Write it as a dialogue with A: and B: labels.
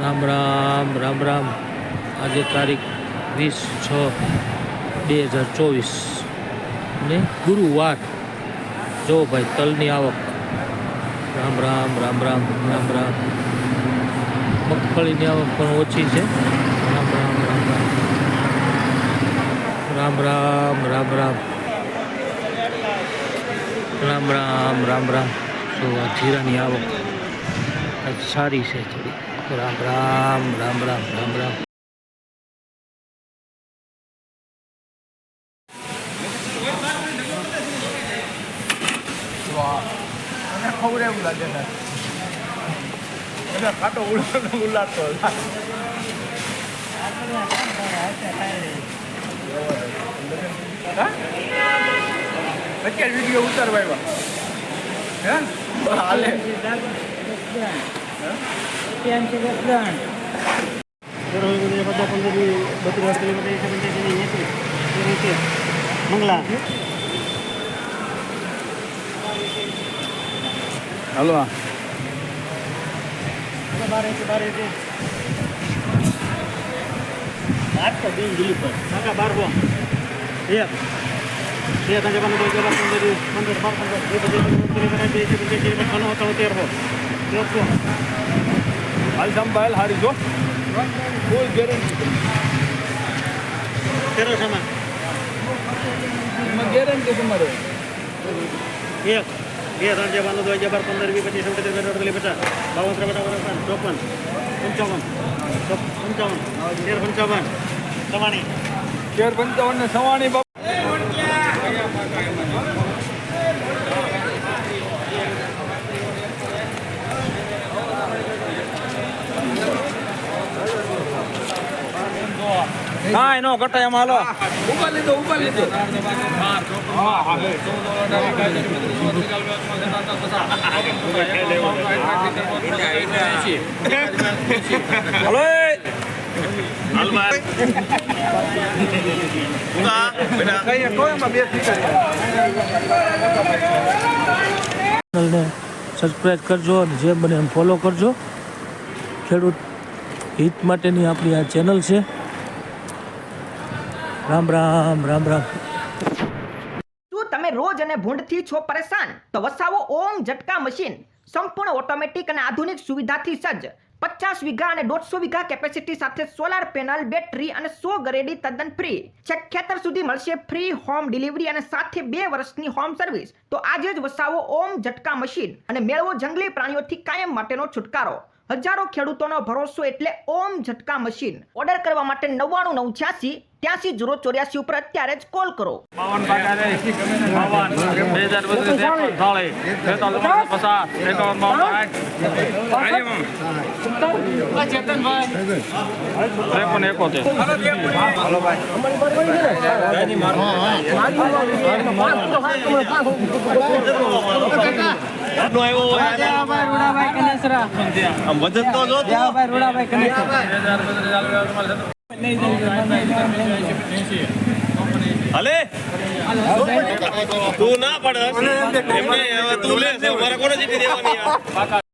A: રામ રામ રામ રામ. આજે તારીખ વીસ છ બે હજાર ચોવીસ. ને ગુરુવાર. જો ભાઈ, તલની આવક. રામ રામ રામ રામ રામ રામ. મગફળીની આવક પણ ઓછી છે. રામ રામ રામ રામ. રામ રામ રામ રામ. રામ રામ રામ રામ. આ જીરાની આવક. સારી છે થોડી. રામ રામ રામ રામ રામ રામ.
B: ખવડે એવું લાગે છે. કાંટો ઉલાડતો ઉલાડતો? અત્યારે વીડિયો ઉતારવા આવ્યા. હે? હાલે.
C: મંગલા
B: હાલો
C: કાકા બાર બો એક બે ત્રણ જવાનું બે જવાનું પંદર પંદર બાર પંદર બે બધી બે છે બે છે ખાનો હતો તેર હો એક તો
B: હાલ સંભાળ હારી જો. ફૂલ ગેરંટી
C: તેરો સામાન.
B: એમાં ગેરંટી તમારે.
C: એક બે ત્રણ જવાનું દો બાર પંદર વીસ પચીસ સત્તર અડતાલીસ પચાસ બાવન ત્રેપન ચોપન પંચાવન પંચાવન તેર પંચાવન તમાણી
B: તેર પંચાવન ને સવાણી
A: હા એનો ઘટાય એમાં હાલો
B: ઉપર લીધો ઉપર લીધો.
A: હાલો. ચેનલને સબસ્ક્રાઈબ કરજો અને જે બને એમ ફોલો કરજો. ખેડૂત હિત માટેની આપણી આ ચેનલ છે. રામ રામ રામ રામ.
D: શું તમે રોજ અને ભૂંડથી છો પરેશાન, તો વસાવો ઓમ ઝટકા મશીન. સંપૂર્ણ ઓટોમેટિક અને આધુનિક સુવિધાથી સજ્જ. પચાસ વીઘા અને દોઢસો વીઘા કેપેસિટી સાથે સોલાર પેનલ, બેટરી અને સો ગરેડી તદ્દન ફ્રી. છે ખેતર સુધી મળશે ફ્રી હોમ ડિલિવરી અને સાથે બે વર્ષની હોમ સર્વિસ. તો આજે જ વસાવો ઓમ ઝટકા મશીન અને મેળવો જંગલી પ્રાણીઓથી કાયમ માટેનો છુટકારો. હજારો ખેડૂતોનો ભરોસો એટલે ઓમ ઝટકા મશીન. ઓર્ડર કરવા માટે નવ્વાણું નવ છ્યાસી ત્યાંસી જીરો ચોર્યાસી ઉપર અત્યારે જ કોલ કરો.
E: બાવન બાવન. બે હજાર બત્રીસ ત્રેપન ઘરનો આમ વજન તો જો દયાભાઈ
F: હલે? તું ના પડે. એમને તું લે મારે કોને જીતી દેવાની